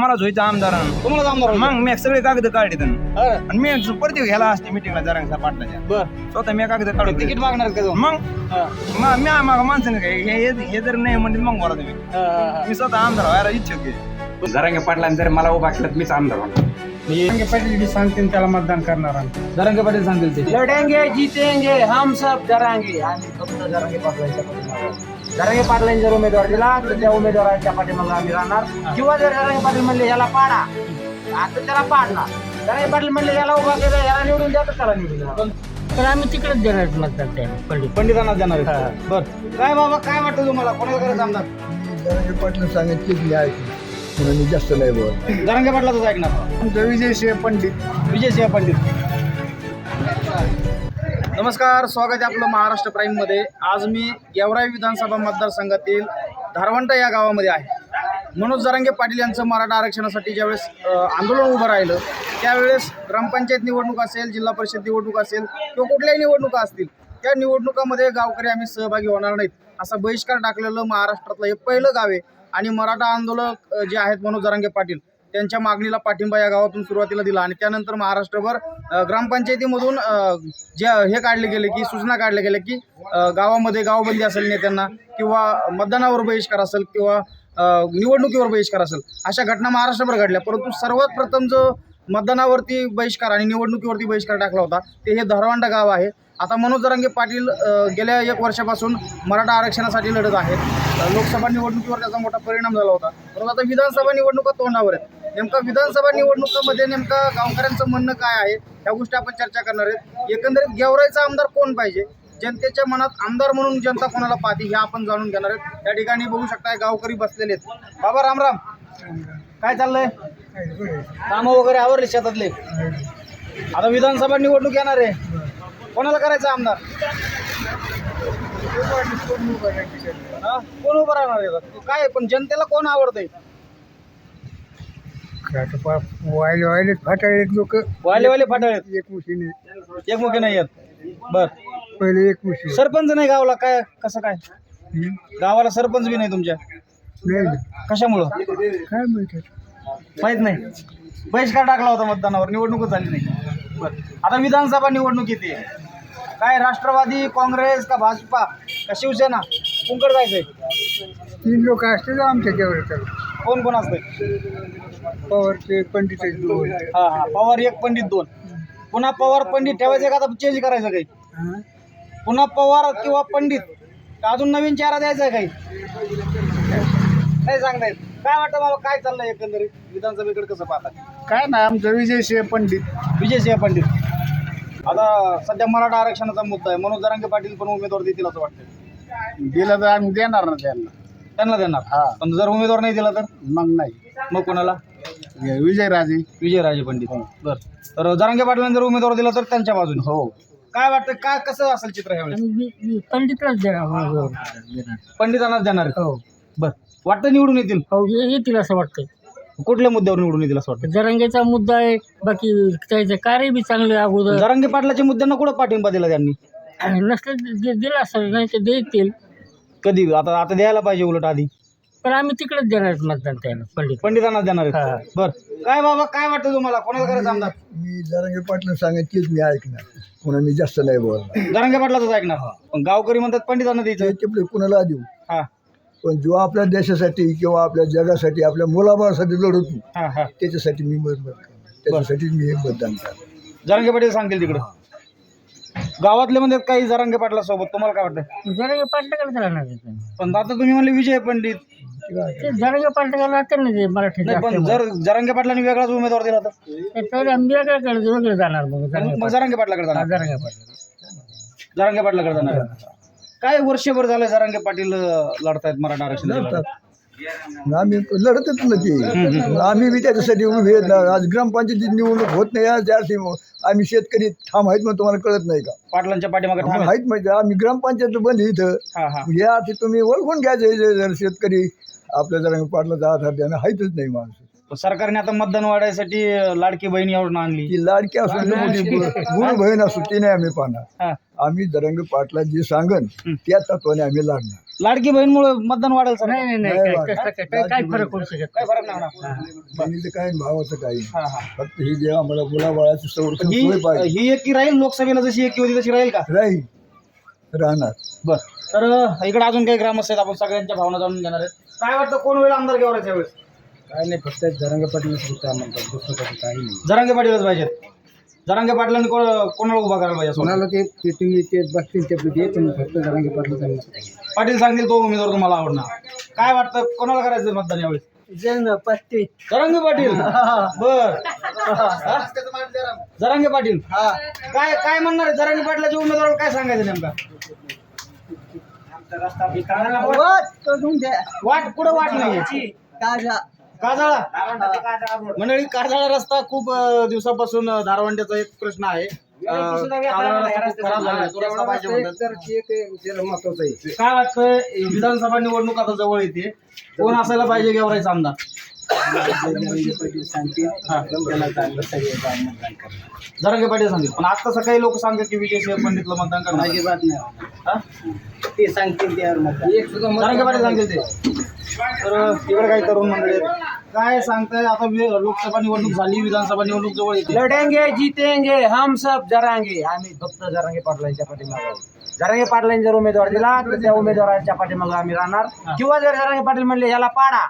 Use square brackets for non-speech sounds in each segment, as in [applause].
मलाच व्हायचं आमदार तुम्हाला आमदार? मग मी सगळे कागद काढले त्यांना. आणि मी प्रत्येक ह्याला असते मिटिंगला जरांगचा पाटलाच्या. बर. स्वतः मी कागद काढून तिकीट मागणार आहेत का जाऊन? मग? हा, मग मी माग माणसाने काय हे हे- हे जर नाही म्हणजे मग बोला तुम्ही. हा, हा, हा. मी स्वतः आमदार व्हायला इच्छुक आहे. जरांगे पाटलांनी जर मला उभा केलं तर मीच आमदार होणार. म्हणजे पाटील सांगतील त्याला मतदान करणार जरांगे पाटील सांगतील ते. लढेंगे जीतेंगे हम सब डरांगे आम्ही फक्त जरांगे पाटलांच्या पाठीमागे. जरांगे पाटलांनी जर उमेदवार दिला तर त्या उमेदवाराच्या पाठीमागे आम्ही राहणार. किंवा जर जरांगे पाटील म्हणले याला पाडा. आता त्याला पाडणार. जरांगे पाटील म्हणले याला उभा केलं याला निवडून द्या तर त्याला निवडून. तर आम्ही तिकडेच देणार मतदान त्याला पंडित. पंडितांना देणार. बर. काय बाबा काय वाटतं तुम्हाला? कोणाला करायचं आमदार? जरांगे पाटील सांगितले ऐकलं. म्हणून मी जास्त नाही बोल जरांगे पाटलाच ऐकणार. आमचा विजय सिंह पंडित. विजय सिंह पंडित. नमस्कार स्वागत आहे आपलं महाराष्ट्र प्राईममध्ये आज मी गेवराई विधानसभा मतदारसंघातील धारवंटा या गावामध्ये आहे. मनोज जरांगे पाटील यांचं मराठा आरक्षणासाठी ज्यावेळेस आंदोलन उभं राहिलं त्यावेळेस ग्रामपंचायत निवडणूक असेल जिल्हा परिषद निवडणूक असेल किंवा कुठल्याही निवडणुका असतील त्या निवडणुकामध्ये गावकरी आम्ही सहभागी होणार नाहीत. असा बहिष्कार टाकलेलं महाराष्ट्रातलं हे पहिलं गाव आहे. आणि मराठा आंदोलक जे आहेत मनोज जरांगे पाटील त्यांच्या मागणीला पाठिंबा या गावातून सुरुवातीला दिला. आणि त्यानंतर महाराष्ट्रभर ग्रामपंचायतीमधून जे हे काढले गेले की सूचना काढल्या गेल्या की गावामध्ये गावबंदी असेल नेत्यांना किंवा मतदानावर बहिष्कार असेल किंवा निवडणुकीवर बहिष्कार असेल अशा घटना महाराष्ट्रभर घडल्या. परंतु सर्वात प्रथम जो मतदानावरती बहिष्कार आणि निवडणुकीवरती बहिष्कार टाकला होता ते हे धारवांडा गाव आहे. आता मनोज जरांगे पाटील गेल्या एक वर्षापासून मराठा आरक्षणासाठी लढत आहेत. लोकसभा निवडणुकीवर त्याचा मोठा परिणाम झाला होता. परंतु आता विधानसभा निवडणुका तोंडावर आहेत. नेमका विधानसभा निवडणुकामध्ये नेमका गावकऱ्यांचं म्हणणं काय आहे? ह्या गोष्टी आपण चर्चा करणार आहेत. एकंदरीत गेवराईचा आमदार कोण पाहिजे? जनतेच्या मनात आमदार म्हणून जनता कोणाला पाहते हे आपण जाणून घेणार आहेत. त्या ठिकाणी बघू शकताय गावकरी बसलेले आहेत. बाबा रामराम काय चाललंय? कामं वगैरे आवरले शेतातले? आता विधानसभा निवडणूक येणार आहे. कोणाला करायचं आमदार? कोण उभं राहणार आहे? काय आहे? पण जनतेला कोण आवडतंय? वाहिले वाहिले फाटाळे लोक. वाले एक मुशीने एकमुखी नाही येत बर. पहिले एक मुशी. सरपंच नाही गावाला काय कसं काय? गावाला सरपंच बी नाही तुमच्या? नाही. कशामुळं? काय माहिती माहीत नाही. बहिष्कार टाकला होता मतदानावर. निवडणूकच झाली नाही. बर. आता विधानसभा निवडणूक येते. काय राष्ट्रवादी काँग्रेस का भाजपा? का शिवसेना? कुंकड जायचंय? तीन लोक असतील आमच्या जेवढे कोण कोण असतंय? पवारचे पंडित आहेत दोन. हा हा. पवार एक पंडित दोन. पुन्हा पवार पंडित ठेवायचं का? आता चेंज करायचं काही. हा? पुन्हा पवार किंवा पंडित का अजून नवीन चेहरा द्यायचा आहे काही? नाही सांगता येत. काय वाटतं बाबा काय चाललंय एकंदरीत? विधानसभेकडे कसं पाहतात काय नाही आमचा विजय सिंह पंडित. विजयसिंह पंडित. आता सध्या मराठा आरक्षणाचा मुद्दा आहे. मनोज जरांगे पाटील पण उमेदवार देतील असं वाटतं दिला तर आम्ही देणार ना त्यांना. त्यांना देणार. हा. पण जर उमेदवार नाही दिला तर? मग नाही. मग कोणाला? विजय राजे विजयराजे पंडित. बर. तर जरांगे पाटलांनी जर उमेदवार दिला तर त्यांच्या बाजूने? हो. काय वाटतं काय कसं असेल चित्र ह्यावेळेस? पंडितलाच देणार पंडितांनाच देणार. हो. बर. वाटतं निवडून येतील? हो ये- येतील असं वाटतं कुठल्या मुद्द्यावर निवडून येतील असं वाटतं जरंगेचा मुद्दा आहे बाकी त्याचं कार्य बी चांगलं आहे अगोदर. जरांगे पाटलाच्या मुद्द्यांना कुठं पाठिंबा दिला त्यांनी? आणि नसलं दि- दिलं असं नाही तर देतील. कधी? आता आता द्यायला पाहिजे उलट आधी. पण आम्ही तिकडेच देणार आहेत मतदान त्याला पंडित. पंडितांना देणार हा. आहेत बर. काय बाबा काय वाटतं तुम्हाला? कोणाला करायचं आमदार? मी जरांगे पाटील सांगितलेच मी ऐकणार. म्हणून मी जास्त नाही बोलणार. जरांगे पाटलाच ऐकणार. पण गावकरी म्हणतात पंडितांना द्यायचं. कुणाला देऊ? हा. पण जो आपल्या देशासाठी किंवा आपल्या जगासाठी आपल्या मुलाबाळासाठी लढतो हा हा. त्याच्यासाठी मी मत करणार. त्याच्यासाठी मी हे मतदान करणार. जरांगे पाटील सांगतील तिकडे. गावातले म्हणतात काही जरांगे पाटला सोबत तुम्हाला काय वाटतं? जरंगे पाटलाकडे राहणार. पण आता तुम्ही म्हणले विजय पंडित. ते जरंगे राहते ना ते मराठी नाही पण जर जरांगे पाटलांनी वेगळाच उमेदवार दिला तर? तर वेगळ्याकडे वेगळं जाणार मग जरंगे पाटलाकडे पाटील. जाणार जरंगे पाटील जरांगे पाटलाकडे जाणार. काय वर्षभर झालं जरांगे पाटील अं, लढतायत मराठा आरक्षण आम्ही लढतच ना ते आम्ही बी त्याच्यासाठी उभे आहेत आज ग्रामपंचायतीची निवडणूक होत नाही आज त्यासाठी आम्ही शेतकरी ठाम आहेत मग तुम्हाला कळत नाही का? पाटलांच्या पाठीमागे ठाम आहेत. आहेत माहिती आम्ही ग्रामपंचायत बंद इथं. हा हा. या ते तुम्ही ओळखून घ्यायचं हे जे जर शेतकरी आपल्या जरा पाटला आधार द्यानं आहेतच नाही माणसं. सरकारने आता मतदान वाढायसाठी लाडकी बहीण योजना आणली. ती लाडकी असू ती मोठी गुरु बहीण असू ती नाही आम्ही पाहणार. हा. आम्ही दरंग पाटला जे सांगन त्या तत्वाने आम्ही लढणार. लाडकी बहीणमुळे मतदान वाढेल सर. नाही नाही नाही काय- काय- काय- काय- काय फरक पडू शकत काय फरक नाही होणार? बहिणीचं काय आणि भावाचं काही. हा, हा. फक्त ही जे आम्हाला मुलाबाळाची संरक्षण ही सोय पाहिजे. ही एक की राहील लोकसभेला जशी एक होती तशी राहील का? राहील. राहणार. बर. तर इकडे अजून काही ग्रामस्थ आहेत आपण सगळ्यांच्या भावना जाणून घेणार आहेत. काय वाटतं कोण होईल आमदार गेवराच्या वेळेस? काय नाही फक्त जरंगे पाटील म्हणतात दुसरं काही नाही. जरांगे पाटीलच पाहिजेत. जरांगे पाटलांनी कोण- कोणाला उभा करायला पाहिजे असं? कोणाला ते ते तुम्ही ते बघतील ते तुम्ही फक्त जरंगे पाटील पाटील सांगतील तो उमेदवार तुम्हाला आवडणार. काय वाटतं? कोणाला करायचं मतदान पस्तीस जरांगे पाटील? बर. जरांगे पाटील? काय काय म्हणणार आहे? जरांगे पाटलाच्या उमेदवाराला काय सांगायचं नेमका? वाट कुठं वाट नाही काजाळा. मंडळी काजाळा रस्ता खूप अं, दिवसापासून धारवंड्याचा एक प्रश्न आहे. अं, काजाळा रस्ता खूप खराब झाला. आहे. तो रस्ता पाहिजे म्हणतात. महत्वाचं आहे. काय वाटतं विधानसभा निवडणूक आता जवळ येते. कोण असायला पाहिजे गेवरायचा आमदार? जरांगे पाटील सांगतील. पण आता सकाळी लोक सांगतात की विजय सिंह पंडितला मतदान करणार हा? जरांगे पाटील सांगतील ते. तर इकडे काही तरुण मंडळी आहेत. काय सांगताय आता वि- लोकसभा निवडणूक झाली विधानसभा निवडणूक जवळ येते. लढेंगे जीतेंगे हम सब जरांगे. आम्ही फक्त जरांगे पाटलांच्या पाठीमागे जरांगे पाटलांनी जर उमेदवार दिला तर त्या उमेदवाराच्या पाठीमागे आम्ही राहणार. किंवा जर जरांगे पाटील म्हणले याला पाडा.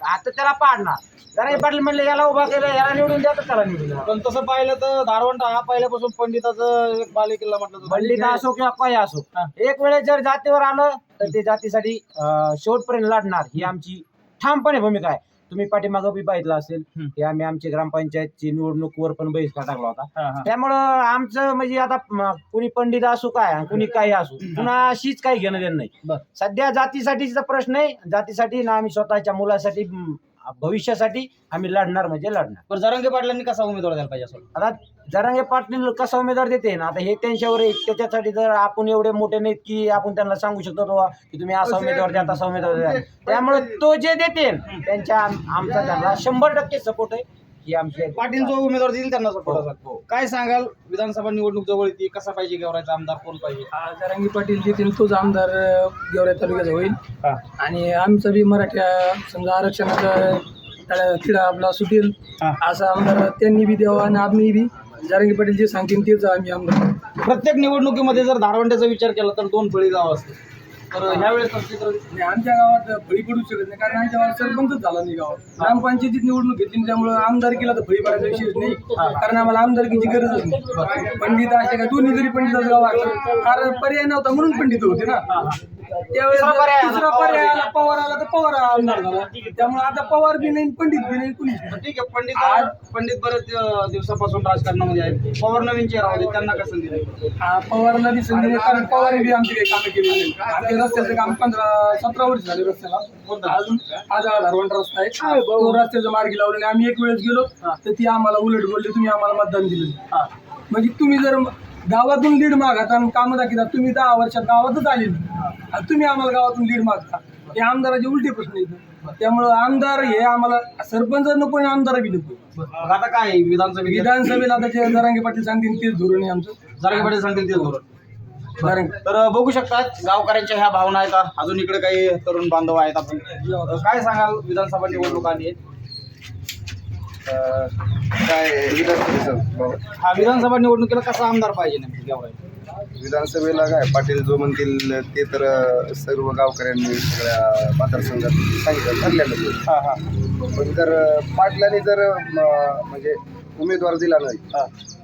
आता त्याला पाडणार. जरांगे पाटील म्हणले याला उभा केलं याला निवडून द्या तर त्याला निवडून द्या. पण तसं पाहिलं तर धारवंटा हा पहिल्यापासून पंडिताचं एक बालेकिल्ला म्हटलं जातं. पंडित असो किंवा काय असो. एक वेळेस जर जातीवर आलं तर ते जातीसाठी अं, शेवटपर्यंत लढणार ही आमची ठामपणे भूमिका आहे. तुम्ही पाठीमागं बी पाहिलं असेल की आम्ही आमची ग्रामपंचायतची निवडणुकीवर पण बहिष्कार टाकला होता. हा, हा. त्यामुळं आमचं म्हणजे आता म, कुणी पंडित असू काय आणि कुणी काही असू कुणाशीच काही घेणं देणं नाही. बर. सध्या जातीसाठीचा प्रश्न आहे जातीसाठी ना आम्ही स्वतःच्या मुलासाठी म, भविष्यासाठी आम्ही लढणार म्हणजे लढणार. पण जरांगे पाटलांनी कसा उमेदवार द्यायला पाहिजे असं? आता जरांगे पाटील कसा उमेदवार देते ना आता हे त्यांच्यावर आहे त्याच्यासाठी जर आपण एवढे मोठे नाहीत की आपण त्यांना सांगू शकतो बाबा की तुम्ही असा उमेदवार द्या तसा उमेदवार द्या. त्यामुळे तो जे देते त्यांच्या आमचा त्यांना शंभर टक्के सपोर्ट आहे. ही आमची पाटील जो उमेदवार देईल त्यांना सपोर्ट असेल काय सांगाल? विधानसभा निवडणूक जवळ येते कसा पाहिजे गेवरायचा आमदार? कोण पाहिजे? जरांगी पाटील देतील तोच आमदार अ, गेवराई तालुक्याचा होईल. आणि आमचं बी मराठ्या समजा आरक्षणाचा तळा- तिढा आपला सुटेल हा. असा आमदार त्यांनी बी द्यावा आणि आम्ही बी. जरांगी पाटील जे सांगतील तेच आम्ही आमदार. प्रत्येक निवडणुकीमध्ये जर धारवंड्याचा विचार केला तर दोन फळी गाव असते तर ह्यावेळेस आणि आमच्या गावात फळी पडू शकत नाही. कारण आमच्या गावात सरपंचच झाला नाही गावात. ग्रामपंचायतीत निवडणूक घेतली त्यामुळे आमदारकीला तर फळी पडायचा विषयच नाही. कारण आम्हाला आमदारकीची गरजच नाही. पंडित असे काय दोन्ही जरी पंडिताचं गाव असलं कारण पर्याय नव्हता म्हणून पंडित होते ना. त्यावेळेस पर्याय आला. पवार आला तर पवार आमदार झाला. त्यामुळे आता पवार बी नाही पंडित बी नाही कुणीच नाही. ठीक आहे पंडित पंडित बरेच दिवसापासून राजकारणामध्ये आहेत. पवार नवीन चेहरा होते त्यांना कसं संधी पवारला बी संधी नाही कारण पवार बी आमची काही कामं केली नाही. रस्त्याचं काम पंधरा सतरा वर्ष झाले रस्त्याला. अजून आज धारवंट रस्ता आहे. तो रस्त्याचं मार्गी लावले आणि आम्ही एक वेळेस गेलो तर ती आम्हाला उलट बोलले तुम्ही आम्हाला मतदान दिलं. म्हणजे तुम्ही जर गावातून लीड मागता आणि कामं दाखवता तुम्ही दहा वर्षात गावातच आले. आणि तुम्ही आम्हाला गावातून लीड मागता. हे आमदाराचे उलटे प्रश्न येतात त्यामुळं आमदार हे आम्हाला सरपंच नको आणि आमदार बी नको. मग आता काय आहे? विधानसभेत विधानसभेला आता जे जरांगे पाटील सांगतील तेच धोरण आहे आमचं. जरांगे पाटील सांगतील ते धोरण. तर बघू शकतात गावकऱ्यांच्या ह्या भावना आहेत अजून इकडे काही तरुण बांधव आहेत आपण. काय सांगाल विधानसभा निवडणूक आली आहे काय विधानसभेचं हा विधानसभा निवडणुकीला कसा आमदार पाहिजे नेमकं विधानसभेला काय? पाटील जो म्हणतील ते तर सर्व गावकऱ्यांनी सगळ्या मतदारसंघात सांगितलं ठरलेलं. हा हा. पण जर पाटलांनी जर म्हणजे उमेदवार दिला नाही.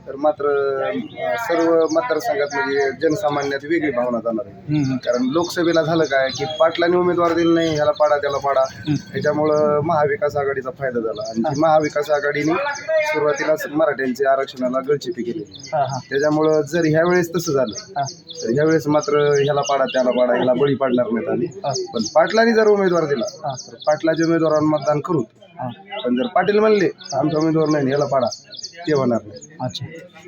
तर मात्र अ, सर्व मतदारसंघात म्हणजे जनसामान्यात वेगळी भावना जाणार आहे. कारण लोकसभेला झालं काय की पाटलांनी उमेदवार दिला नाही ह्याला पाडा त्याला पाडा. त्याच्यामुळं महाविकास आघाडीचा फायदा झाला. आणि ती महाविकास आघाडीने सुरुवातीलाच मराठ्यांच्या आरक्षणाला गळचिपी केली. हा हा. त्याच्यामुळं जर ह्या वेळेस तसं झालं तर ह्या वेळेस मात्र ह्याला पाडा त्याला पाडा ह्याला बळी पाडणार नाहीत आम्ही. पण पाटलांनी जर उमेदवार दिला तर पाटलाच्या उमेदवारांना मतदान करू. पण जर पाटील म्हणले आमचा उमेदवार नाही ह्याला पाडा. ते होणार नाही. अच्छा.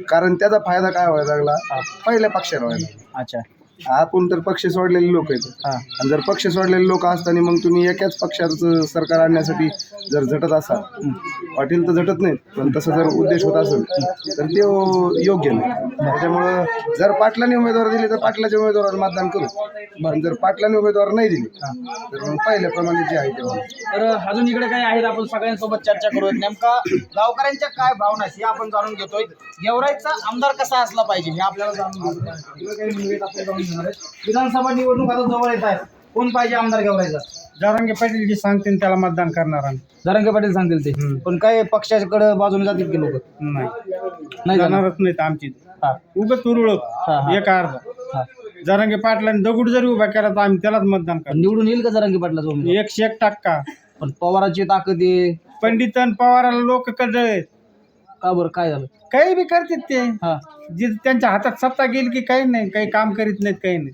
कारण त्याचा फायदा काय व्हायला लागला? पहिल्या पक्षाला व्हायला. अच्छा. आपण तर पक्ष सोडलेले लोक आहेत. आणि जर पक्ष सोडलेले लोक असताना मग तुम्ही एकाच पक्षाचं सरकार आणण्यासाठी जर झटत असाल पाटील तर झटत नाहीत पण तसं जर उद्देश होत असेल तर ते योग्य नाही. त्याच्यामुळं जर पाटलांनी उमेदवार दिले तर पाटलाच्या उमेदवाराला मतदान करू. पण जर पाटलांनी उमेदवार नाही दिले तर मग पहिल्याप्रमाणे जे आहे ते होणार. तर अजून इकडे काही आहेत? आपण सगळ्यांसोबत चर्चा करूयात. नेमका गावकऱ्यांच्या काय भावना आहेत? हे आपण जाणून घेतोय. गेवराईचा आमदार कसा असला पाहिजे हे आपल्याला जाणून घ्यायचं आहेत, आहेत. विधानसभा निवडणूक आता जवळ येत आहे. कोण पाहिजे आमदार गेवराईचा जारंगे पाटील जे सांगतील त्याला मतदान करणार आम्ही. जरांगे पाटील सांगतील ते. पण काय पक्षाकडे बाजूने जातील की लोक? नाही. नाही जाणार. जाणारच नाहीत आमची. हा. उगत तुरळक. हा, हा. एक अर्धा. जारंगे पाटलांनी दगड जरी उभा केला तर आम्ही त्यालाच मतदान पण निवडून येईल का जरांगे पाटलाचा उमेदवार? करणार एकशे एक टक्का. पण पवाराची ताकद आहे. पंडित आणि पवाराला लोक कळत का बरं? काय झालं? काही बी करतात ते. हा. जे त्यांच्या हातात सत्ता गेली की काही नाही काही काम करीत नाहीत काही नाही.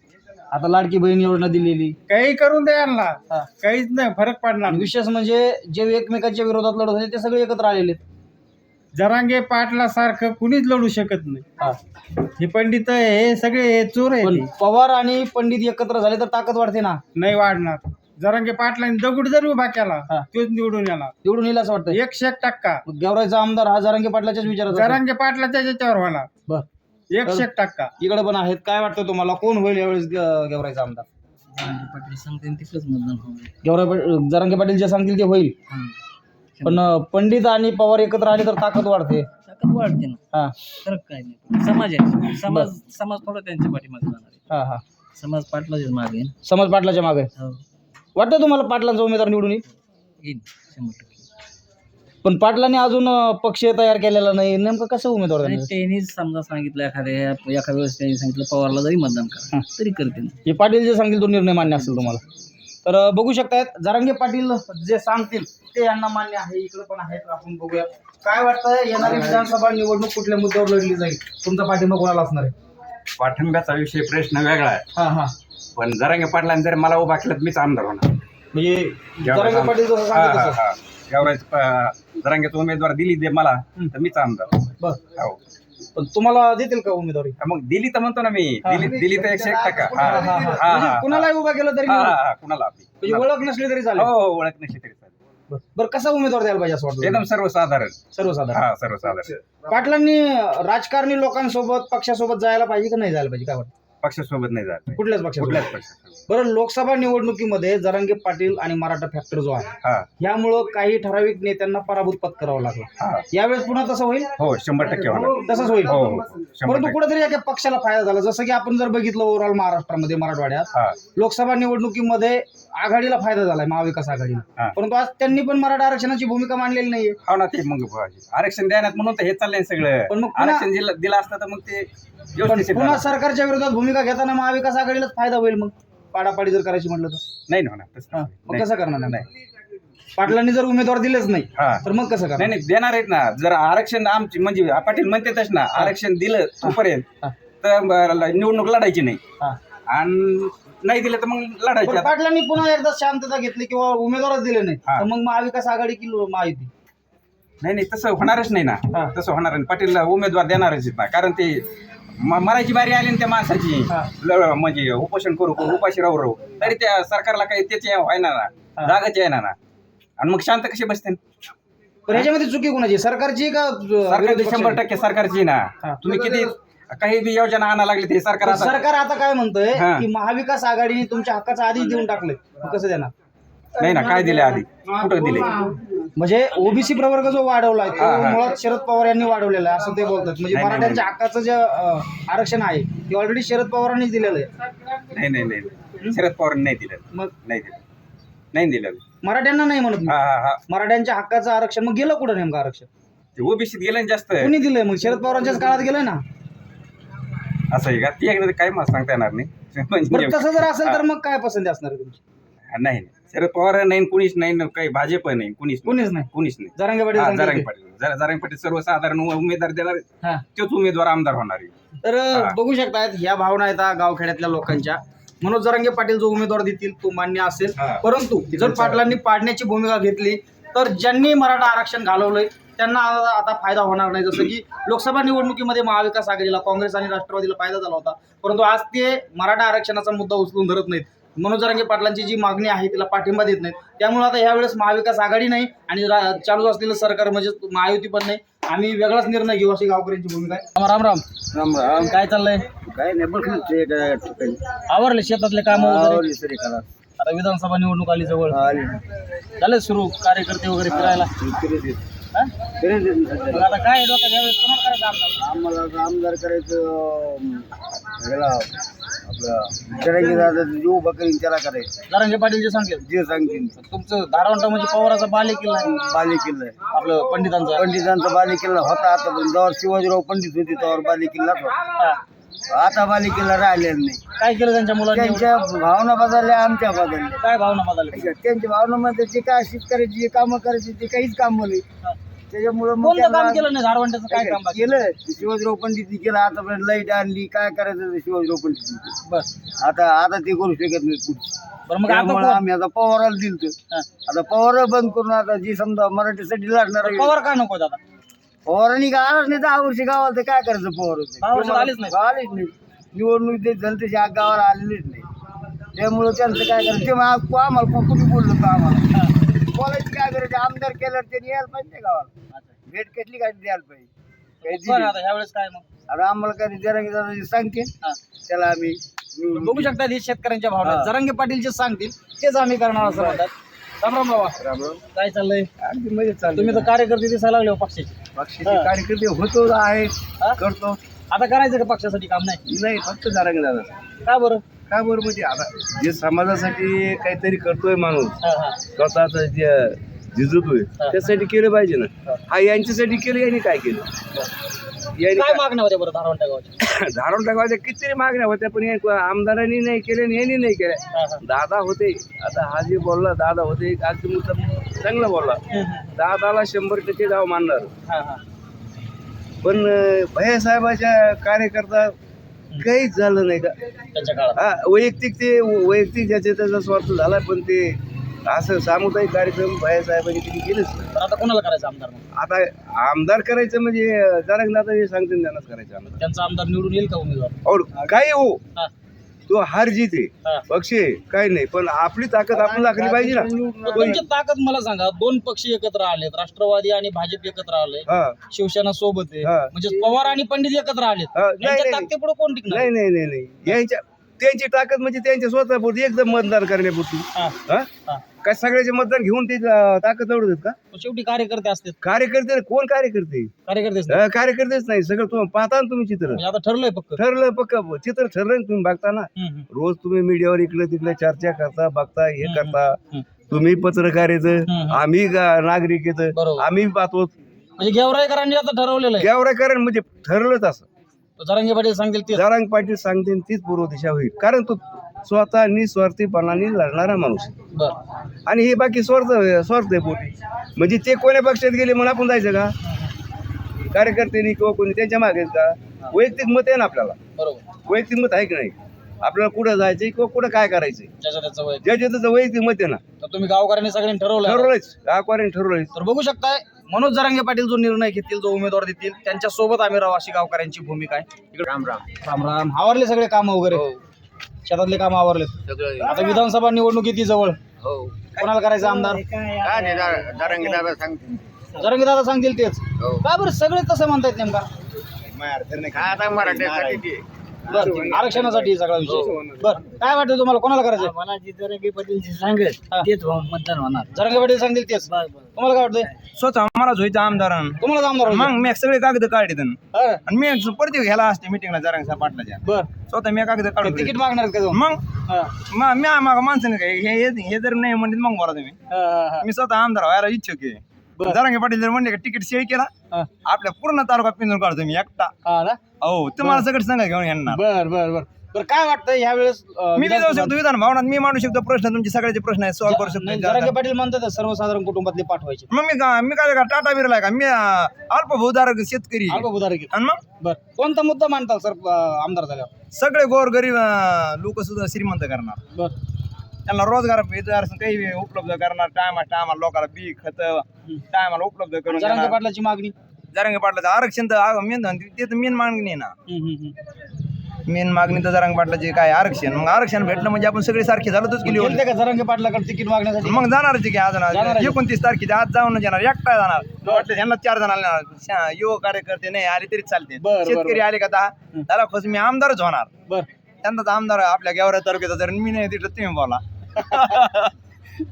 आता लाडकी बहीण योजना दिलेली. काही करून द्यायला हा. काहीच नाही फरक पडणार. आणि विशेष म्हणजे जे एकमेकांच्या विरोधात लढत होते ते सगळे एकत्र आलेले आहेत. जरांगे पाटला सारखं कुणीच लढू शकत नाही. हा. हे पंडित हे सगळे हे चोर पण आहे पवार आणि पंडित एकत्र झाले तर ताकद वाढते ना? नाही वाढणार. जरांगे पाटलांनी दगड जरी उभा केला हा. तोच निवडून येणार. निवडून येईल असं वाटतं एकशे एक टक्का. गेवराईचा आमदार हा जरांगे पाटलाच्याच विचारात असेल. जरांगे पाटलाच्या याच्यावर होणार. बर. एकशे एक टक्का. इकडे पण आहेत. काय वाटतं तुम्हाला? कोण होईल यावेळेस गे- गेवराईचा आमदार? पाटील सांगते तिथलंच मतदान होईल गेवराई पाटील- जरांगे पाटील जे सांगतील ते होईल. पण अं, पंडित आणि पवार एकत्र आले तर ताकद वाढते. ताकद वाढते ना. हा. फरक काय नाही. समाज आहे समाज समाज थोडं त्यांच्या पाठीमागे जाणार आहे. हा हा. समाज पाटलाच्याच मागे आहे. समाज पाटलाच्या मागे. हो. वाटतं तुम्हाला पाटलांचा उमेदवार निवडून येईल? येईल शंभर टक्के. पण पाटलांनी अजून अं, पक्ष तयार केलेला नाही. नेमकं कसं उमेदवार आणि देणार? त्यांनी समजा सांगितलं एखाद्या एखाद्या वेळेस त्यांनी सांगितलं पवारला जरी मतदान करा तरी करते ना हे पाटील जे सांगतील तो निर्णय मान्य असेल तुम्हाला. तर अं, बघू शकतायत जरांगे पाटील जे सांगतील ते यांना मान्य आहे इकडे पण आहेत आपण बघूया. काय वाटतं येणारी विधानसभा निवडणूक कुठल्या मुद्द्यावर लढली जाईल? तुमचा पाठिंबा कोणाला असणार आहे? पाठिंब्याचा विषय प्रश्न वेगळा आहे. हा हा. पण जरांगे पाटलांनी जर मला उभा केलं तर मीच आमदार होणार. म्हणजे जरांगे पाटील जसं सांगतील हा, तसं. हा, हा. एवढ्याच प- जरांगेचा उमेदवार दिली दे मला तर मीच आमदार बर. हो. पण तुम्हाला देतील का उमेदवारी? मग दिली तर म्हणतो ना मी. दिली दिली तर एकशे एक टक्का. हा हा. हा म्हणजे हा. कुणालाही उभा केलं तरी हा. हा, हा, कुणाला आपली. म्हणजे ओळख नसली तरी हो चालेल. हो ओळख नसली तरी चालेल. बरं. बरं कसा उमेदवार द्यायला पाहिजे असं वाटतं एकदम सर्वसाधारण. सर्वसाधारण. हा सर्वसाधारण. पाटलांनी राजकारणी लोकांसोबत पक्षासोबत जायला पाहिजे का नाही जायला पाहिजे? काय वाटतं? पक्षासोबत नाही जात. कुठल्याच पक्षासोबत? कुठल्याच पक्षासोबत. बरं लोकसभा निवडणुकीमध्ये जरांगे पाटील आणि मराठा फॅक्टर जो आहे हा. यामुळं काही ठराविक नेत्यांना पराभूत पत्करावं लागलं. हा. यावेळेस पुन्हा तसं होईल? हो शंभर टक्के होणार. तसंच होईल. हो हो हो, शंभर परंतु टक्के कुठेतरी एका पक्षाला फायदा झाला. जसं की आपण जर बघितलं ओव्हरऑल महाराष्ट्रामध्ये मराठवाड्यात हा. लोकसभा निवडणुकीमध्ये आघाडीला फायदा झालाय महाविकास आघाडीला. हा. परंतु आज त्यांनी पण मराठा आरक्षणाची भूमिका मांडलेली नाहीये. हो ना ते मग आरक्षण द्यायनात म्हणून तर हे चाललंय सगळं. पण मग पुन्हा- आरक्षण दिलं दिलं असतं तर मग ते पण व्यवस्थित पुन्हा. सरकारच्या विरोधात भूमिका घेताना महाविकास आघाडीलाच फायदा होईल मग पाडापाडी जर करायची म्हटलं तर नाही ना तसं हा, नाही. कसं करणार नाही नाही पाटलांनी जर उमेदवार दिलेच नाही हा तर मग कसं नाही करणार नाही देणार आहेत ना जर आरक्षण आमची म्हणजे पाटील म्हणतेच ना आरक्षण दिलं तोपर्यंत हा. तर निवडणूक लढायची नाही हा. आणि नाही दिलं तर मग लढायची पण आता. पाटलांनी पुन्हा एकदा शांतता घेतली किंवा उमेदवारच दिले नाही हा. तर मग महाविकास आघाडी की लो- महायुती नाही नाही तसं होणारच नाही हा. ना तसं होणार नाही पाटीलला उमेदवार देणारच आहेत ना कारण ते म- मरायची बारी आली ना त्या माणसाची हा. ल- म्हणजे उपोषण करू करू उपाशी राहू राहू तरी त्या सरकारला काही त्याचे व्हायना ना हा. जागाच येणार ना आणि मग शांत कसे बसते पण ह्याच्यामध्ये चुकी कोणाची सरकारची का सरकारची शंभर पक्षाची? टक्के सरकारची ना हा. तुम्ही किती काही बी योजना आणा लागली ते सरकार पण आता सरकार आता काय म्हणतंय हा. की महाविकास आघाडीने तुमच्या हक्काचं आधीच देऊन टाकलंय मग कसं देणार नाही ना काय दिले आधी? कुठं दिले? म्हणजे ओबीसी प्रवर्ग जो वाढवलाय तो हा, हा. मुळात शरद पवार यांनी वाढवलेला आहे असं ते बोलतात. म्हणजे नाही, मराठ्यांच्या हक्काचं जे अं, आरक्षण आहे ते ऑलरेडी शरद पवारांनीच दिलेलं आहे. नाही नाही नाही. नाही. शरद पवार नाही दिलं मग? नाही दिलं नाही दिलं मराठ्यांना नाही म्हणत मी. हा हा हा. मराठ्यांच्या हक्काचं आरक्षण मग गेलं कुठं नेमकं आरक्षण? ते ओबीसीत गेलं ना जास्त. कोणी दिलंय मग? शरद पवारांच्याच काळात गेलंय ना. असं आहे का? ती एकदा काय मला सांगता येणार नाही. म्हणजे बरं तसं जर असेल तर मग काय पसंती असणार आहे तुमची? नाही नाही. शरद पवार नाही कुणीच नाही न काही भाजप नाही कुणीच नाही. कोणीच नाही. कुणीच नाही. जरांगे पाटील हा, जरांगे. पाटील. जरा- जरांगे पाटील सर्वसाधारण उमेदवार देणार हा. तोच उमेदवार आमदार होणार आहे. तर हा. बघू शकतायत ह्या भावना आहेत हा गावखेड्यातल्या लोकांच्या. मनोज जरांगे पाटील जो उमेदवार देतील तो मान्य असेल. हा. परंतु जर पाटलांनी पाडण्याची भूमिका घेतली तर ज्यांनी मराठा आरक्षण घालवलंय त्यांना आता आता फायदा होणार नाही. जसं की लोकसभा निवडणुकीमध्ये महाविकास आघाडीला काँग्रेस आणि राष्ट्रवादीला फायदा झाला होता. परंतु आज ते मराठा आरक्षणाचा मुद्दा उचलून धरत नाहीत. मनोज जरांगे पाटलांची जी मागणी आहे तिला पाठिंबा देत नाहीत. त्यामुळे आता यावेळेस महाविकास आघाडी नाही आणि चालू असलेलं सरकार म्हणजे महायुती पण नाही. आम्ही वेगळाच निर्णय घेऊ अशी गावकऱ्यांची भूमिका आहे. राम राम. राम राम. काय चाललंय? काय नाही ठिकाणी. आवरले शेतातले काम आवरली सरी आता विधानसभा निवडणूक आली जवळ. झाले सुरू कार्यकर्ते वगैरे फिरायला? आता काय डोक्यात? आम्हाला आमदार करायचं आपलं जरंगी दादा जे उभं करीन त्याला करायचं. जरांगे पाटील जे सांगेल जे सांगतील. तुमचं धारवंटा म्हणजे पवाराचा बाले किल्ला आहे. बाले किल्ला आहे. आपलं पंडितांचा. पंडितांचा बाले किल्ला होता आता पण जेव्हा शिवाजीराव पंडित होते तेव्हा बाले किल्लाच होता. हा. आता बाले किल्ला राहिलेला नाही. काय केलं त्यांच्या मुलांनी? त्यांच्या भावना बदलल्या आमच्या बदलल्या. काय भावना बदलली त्यांच्या भावनामध्ये जे काय शेतकऱ्याची जे कामं करायची ते काहीच काम नाही. त्याच्यामुळे मग कोणतं काम त्यांना- केलं नाही? काय काम बाकी? केलं शिवाजीराव पंडितनी केलं आतापर्यंत लाइट आणली काय करायचं ते शिवाजीराव पंडितनी बर. आता आता ते करू शकत नाही पुढची बरं मग आता त्यामुळे कोण? आम्ही आता पवाराला दिलत. हा. आता पवार बंद करून आता जी समजा मराठीसाठी लढणार आहे, पवार का नको दादा? पवारांनी काय आलाच नाही? दहा वर्षी गावाला तर काय करायचं पवार दहा वर्षात आलेच नाही. आलेच नाही? निवडणूक ते झालं तशी गावाला आलेलीच नाही. त्यामुळे त्यांचं काय करायचं? ते मग आम्हाला को- कुणी बोललो का आम्हाला? बोलायचं काय करायचं आमदार केलं त्यांनी यायला पाहिजे ना गावाला. भेट कसली काय द्यायला पाहिजे? काही बरं आता ह्यावेळेस काय मग? आता आम्हाला काय जरा दादा जे सांगते हा. त्याला आम्ही निवडून बघू शकता हे शेतकऱ्यांच्या भावना. हा. जरांगे पाटील जे सांगतील तेच आम्ही करणार असं म्हणतात. राम राम बाबा. राम राम. काय चाललंय? अगदी मजेत चालू तुम्ही तर कार्यकर्ते दिसायला लागले हो पक्षाचे. पक्षाचे कार्यकर्ते होतो आहे. हा? करतो. आता करायचं का पक्षासाठी काम नाही? नाही फक्त जरा दादा. का बरं? काय बरोबर म्हणजे आता जे समाजासाठी काहीतरी करतोय माणूस स्वतःच जे झिजतोय त्यासाठी केलं पाहिजे ना. हा. यांच्यासाठी केलं यांनी काय केलं? काय मागण्या होत्या बरं धारण टाकायच्या [coughs] कितीतरी मागण्या होत्या पण आमदारांनी नाही केल्या आणि यांनी नाही केल्या दादा होते आता हा जे बोलला दादा होते अगदी मुद्दा चांगला बोलला. दादाला शंभर टक्के गाव मानणार. पण भैयासाहेबाच्या कार्यकर्ता काहीच झालं नाही का? त्यांच्या काळात. हा वैयक्तिक ते वैयक्तिक ज्याचे त्याचा स्वार्थ झाला पण ते असं सामुदायिक कार्यक्रम भैयासाहेबांनी कधी केलंच नाही. तर आता कोणाला करायचं आमदार मग? आता आमदार करायचं म्हणजे दादा हे सांगते त्यांनाच करायचं आमदार. त्यांचा आमदार निवडून येईल का उमेदवार? और काय हो? हा. तो हार जीत आहे. पक्ष आहे काय नाही पण आपली ताकद आपण दाखली पाहिजे ना तुमची ताकद मला सांगा दोन पक्ष एकत्र आलेत राष्ट्रवादी आणि भाजप एकत्र आले हा शिवसेना सोबत आहे हा. म्हणजे पवार आणि पंडित एकत्र आलेत हा. ताकदीपुढे कोण टिकणार नाही नाही नाही नाही यांच्या त्यांची ताकद म्हणजे त्यांच्या स्वतःपुरती एकदम मतदान करण्यापुरती हा. हा हा. काय सगळ्याचे मतदान घेऊन ते अं, ताकद निवडतात का? शेवटी कार्यकर्ते असतात. कार्यकर्ते कोण कार्यकर्ते. अं, कार्यकर्तेच नाही. सगळं तुम्ही पाहता ना तुम्ही चित्र. म्हणजे आता ठरलंय पक्क. ठरलं पक्क. चित्र ठरलं ना तुम्ही बघता ना. हम्म, हम्म. रोज तुम्ही मीडियावर इकडे तिकडे चर्चा करता बघता हे हम्म, करता. हम्म. तुम्ही पत्रकारेचं हम्म. आम्ही गा- नागरिकेचं बरोबर. आम्ही पाहतो. म्हणजे गेवराईकरांनी आता ठरवलेलं आहे. गेवराकरण म्हणजे ठरलंच असं. जरांगे पाटील सांगतील ते जरांग पाटील सांगते तीच पूर्व दिशा होईल. कारण तो स्वतः निस्वार्थीपणाने लढणारा माणूस. आणि हे बाकी स्वार्थ स्वार्थ आहे पोटी. म्हणजे ते कोण्या पक्षात गेले म्हणून आपण जायचं का? कार्यकर्त्यांनी किंवा कोणी त्यांच्या मागे का? वैयक्तिक मत आहे ना आपल्याला. बरोबर. वैयक्तिक मत आहे की नाही? आपल्याला कुठं जायचंय किंवा कुठं काय करायचंय? ज्याच्या त्याचं वैयक्तिक मत आहे ना. तर तुम्ही गावकऱ्यांनी सगळ्यांनी ठरवलं ठरवलंच गावकऱ्यांनी ठरवलंच तर बघू शकताय मनोज जरांगे पाटील जो निर्णय घेतील जो उमेदवार देतील त्यांच्यासोबत आम्ही राहू अशी गावकऱ्यांची भूमिका आहे. राम राम. राम राम. आवरले सगळे काम वगैरे. शेतातले काम आवरले आता विधानसभा निवडणूक येते जवळ. कोणाला करायचं आमदार? जरांगे दादा सांगतील. तेच. का बरं सगळे तसं म्हणतायत नेमका? बरं आरक्षणासाठी सगळा विषय. बरं काय वाटतं तुम्हाला? कोणाला करायचं मला जी जरंगे पाटील सांगेल. हा. तेच मतदान होणार. जरांगे पाटील सांगतील तेच. तुम्हाला काय वाटतंय? स्वतः मलाच व्हायचं आमदार तुम्हाला आमदार व्हायचं? मग मी सगळे कागद काढले हा. आणि मी प्रत्येक ह्याला असते मिटिंगला जरांगसा पाटलाच्या. बर. स्वतः मी कागद काढून तिकीट मागणार का जाऊन? मग? हा. मग मी मागा माणसाने काय हे हे- हे जर नाही म्हणत मग बोला तुम्ही. हा, हा, हा. मी स्वतः आमदार व्हायला इच्छुक आहे. बरं. जरांगे पाटील जर म्हणले का तिकीट शेअर केला हा. आपल्या पूर्ण तालुका पिंजून काढतो मी एकटा. हा ना? हो तुम्हाला सगळं सांगा घेऊन येणार बर बर बर. बर काय वाटतं ह्या वेळेस मी बी जाऊ शकतो विधान भवनात मी मांडू शकतो प्रश्न तुमचे सगळ्याचे प्रश्न आहेत सॉल्व्ह करू जरांगे शकतो पाटील म्हणतात सर्वसाधारण कुटुंबातले पाठवायचे. मग मी का मी काय का टाटा बिरला का? मी अल्पभूधारक शेतकरी आहे. अल्पभूधारक आणि मग? बर. कोणता मुद्दा मांडताल सर अं, आमदार झाल्यावर? सगळे गोरगरीब लोक सुद्धा श्रीमंत करणार. बर. त्यांना रोजगार रोजगार काही उपलब्ध करणार टायमा टायमाला लोकांना बी खत टायमाला उपलब्ध करून जरांगे देणार. पाटलाची मागणी? जरांगे पाटलाचं आरक्षण तर मेन ते तर मेन मागणी आहे ना. मेन मागणी तर जरांगे पाटलाची काय आरक्षण? मग आरक्षण भेटलं म्हणजे आपण सगळे सारखे झालोच गेली गेलते का जरांगे पाटलाकडे तिकीट मागण्यासाठी? मग जाणारच आहे की आज जाणार आहे. एकोणतीस तारखेच्या आज जाऊन जाणार. एकटा जाणार वाटलं त्यांना चार जण जाणार युवा कार्यकर्ते नाही आले तरी चालते. बरं, बरं. शेतकरी आले का दहा? त्याला खुश मी आमदारच होणार. बर. त्यांनाच आमदार आपल्या गेवरा तालुक्याचा जर मी नाही तिथं तुम्ही बोला. [laughs]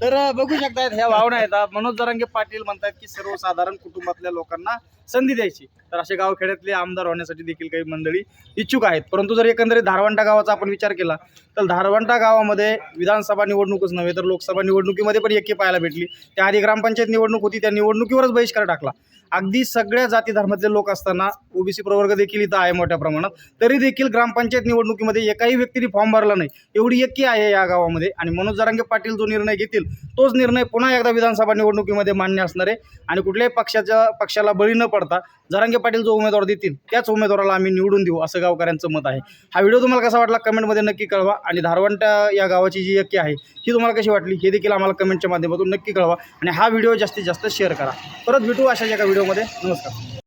तर बघू शकतायत ह्या भावना आहेत. मनोज जरांगे पाटील म्हणतात की सर्वसाधारण कुटुंबातल्या लोकांना संधी द्यायची. तर असे गावखेड्यातले आमदार होण्यासाठी देखील काही मंडळी इच्छुक आहेत. परंतु जर एकंदरीत धारवंटा गावाचा आपण विचार केला तर धारवंटा गावामध्ये विधानसभा निवडणूकच नव्हे तर लोकसभा निवडणुकीमध्ये पण एकी पाहायला भेटली. त्याआधी ग्रामपंचायत निवडणूक होती त्या निवडणुकीवरच बहिष्कार टाकला. अगदी सगळ्या जाती धर्मातले लोक असताना ओबीसी प्रवर्ग देखील इथं आहे मोठ्या प्रमाणात. तरी देखील ग्रामपंचायत निवडणुकीमध्ये एकाही व्यक्तीने फॉर्म भरला नाही. एवढी एकी आहे या गावामध्ये. आणि मनोज जरांगे पाटील जो निर्णय घेतील तोच निर्णय पुन्हा एकदा विधानसभा निवडणुकीमध्ये मान्य असणार आहे. आणि कुठल्याही पक्षाच्या पक्षाला बळी न पडता जरांगे पाटील जो उमेदवार देतील त्याच उमेदवाराला आम्ही निवडून देऊ असं गावकऱ्यांचं मत आहे. हा व्हिडिओ तुम्हाला कसा वाटला कमेंटमध्ये नक्की कळवा आणि धारवंटा या गावाची जी यक्की आहे ही तुम्हाला कशी वाटली हे देखील आम्हाला कमेंटच्या माध्यमातून नक्की कळवा आणि हा व्हिडिओ जास्तीत जास्त शेअर करा. परत भेटू अशाच एका व्हिडिओमध्ये. नमस्कार.